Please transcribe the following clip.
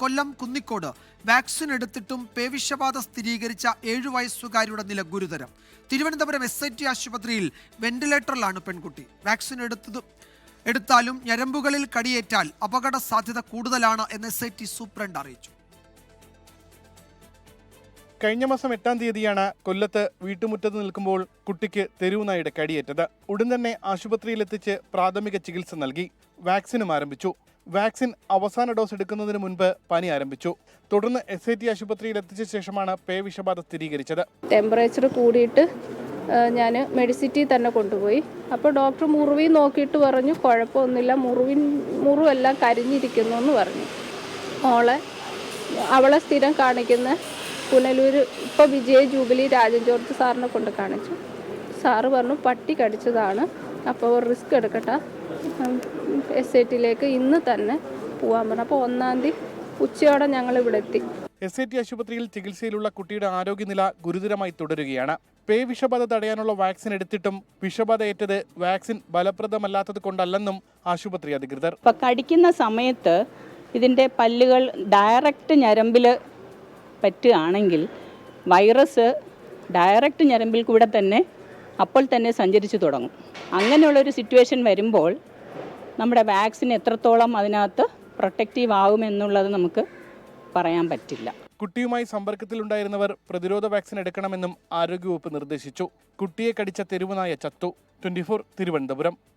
കൊല്ലം Kunnicode. Vaccine എടുത്തിട്ടും പേവിഷബാധ സ്ഥിരീകരിച്ച ഏഴു വയസ്സുകാരിയുടെ നില ഗുരുതരം. തിരുവനന്തപുരം എസ് ഐ ടി ആശുപത്രിയിൽ വെന്റിലേറ്ററിലാണ് പെൺകുട്ടി. വാക്സിൻ എടുത്തത് എടുത്താലും ഞരമ്പുകളിൽ കടിയേറ്റാൽ അപകട സാധ്യത കൂടുതലാണ് എന്ന് എസ് ഐ ടി സൂപ്രണ്ട് അറിയിച്ചു. കഴിഞ്ഞ മാസം എട്ടാം തീയതിയാണ് കൊല്ലത്ത് വീട്ടുമുറ്റത്ത് നിൽക്കുമ്പോൾ കുട്ടിക്ക് തെരുവുനായുടെ കടിയേറ്റത്. ഉടൻ തന്നെ ആശുപത്രിയിലെത്തിച്ച് പ്രാഥമിക ചികിത്സ നൽകി. വാക്സിനും ആരംഭിച്ചു. വാക്സിൻ അവസാന ഡോസ് എടുക്കുന്നതിന് മുൻപ് പനി ആരംഭിച്ചു. തുടർന്ന് എസ് ഐ ടി ആശുപത്രിയിൽ എത്തിച്ച ശേഷമാണ് പേ വിഷബാധ സ്ഥിരീകരിച്ചത്. ടെമ്പറേച്ചർ കൂടിയിട്ട് ഞാൻ മെഡിസിറ്റി തന്നെ കൊണ്ടുപോയി. അപ്പോൾ ഡോക്ടർ മുറിവി നോക്കിയിട്ട് പറഞ്ഞു കുഴപ്പമൊന്നുമില്ല മുറിവിൻ മുറിവെല്ലാം കരിഞ്ഞിരിക്കുന്നു എന്ന് പറഞ്ഞു. മോളെ അവളെ സ്ഥിരം കാണിക്കുന്ന പുനലൂർ ഇപ്പോൾ വിജയ ജൂബിലി രാജൻ ജോർജ് സാറിനെ കൊണ്ട് കാണിച്ചു. സാറ് പറഞ്ഞു പട്ടി കടിച്ചതാണ് അപ്പോൾ റിസ്ക് എടുക്കട്ടെ. എസ് ഐ ടിയിലേക്ക് ഇന്ന് തന്നെ പോകാൻ പറഞ്ഞു. അപ്പോൾ ഒന്നാം തീയതി ഉച്ചയോടെ ഞങ്ങൾ ഇവിടെ എത്തി. എസ് ഐ ടി ആശുപത്രിയിൽ ചികിത്സയിലുള്ള കുട്ടിയുടെ ആരോഗ്യനില ഗുരുതരമായി തുടരുകയാണ്. പേ വിഷബാധ തടയാനുള്ള വാക്സിൻ എടുത്തിട്ടും വിഷബാധ ഏറ്റത് വാക്സിൻ ഫലപ്രദമല്ലാത്തത് കൊണ്ടല്ലെന്നും ആശുപത്രി അധികൃതർ. ഇപ്പം കടിക്കുന്ന സമയത്ത് ഇതിന്റെ പല്ലുകൾ ഡയറക്റ്റ് ഞരമ്പിൽ പറ്റുകയാണെങ്കിൽ വൈറസ് ഡയറക്റ്റ് ഞരമ്പിൽ കൂടെ തന്നെ അപ്പോൾ തന്നെ സഞ്ചരിച്ചു തുടങ്ങും. അങ്ങനെയുള്ളൊരു സിറ്റുവേഷൻ വരുമ്പോൾ നമ്മുടെ വാക്സിൻ എത്രത്തോളം അതിനകത്ത് പ്രൊട്ടക്റ്റീവ് ആകുമെന്നുള്ളത് നമുക്ക് പറയാൻ പറ്റില്ല. കുട്ടിയുമായി സമ്പർക്കത്തിലുണ്ടായിരുന്നവർ പ്രതിരോധ വാക്സിൻ എടുക്കണമെന്നും ആരോഗ്യവകുപ്പ് നിർദ്ദേശിച്ചു. കുട്ടിയെ കടിച്ച തെരുവുനായ ചത്തു. ട്വന്റി തിരുവനന്തപുരം.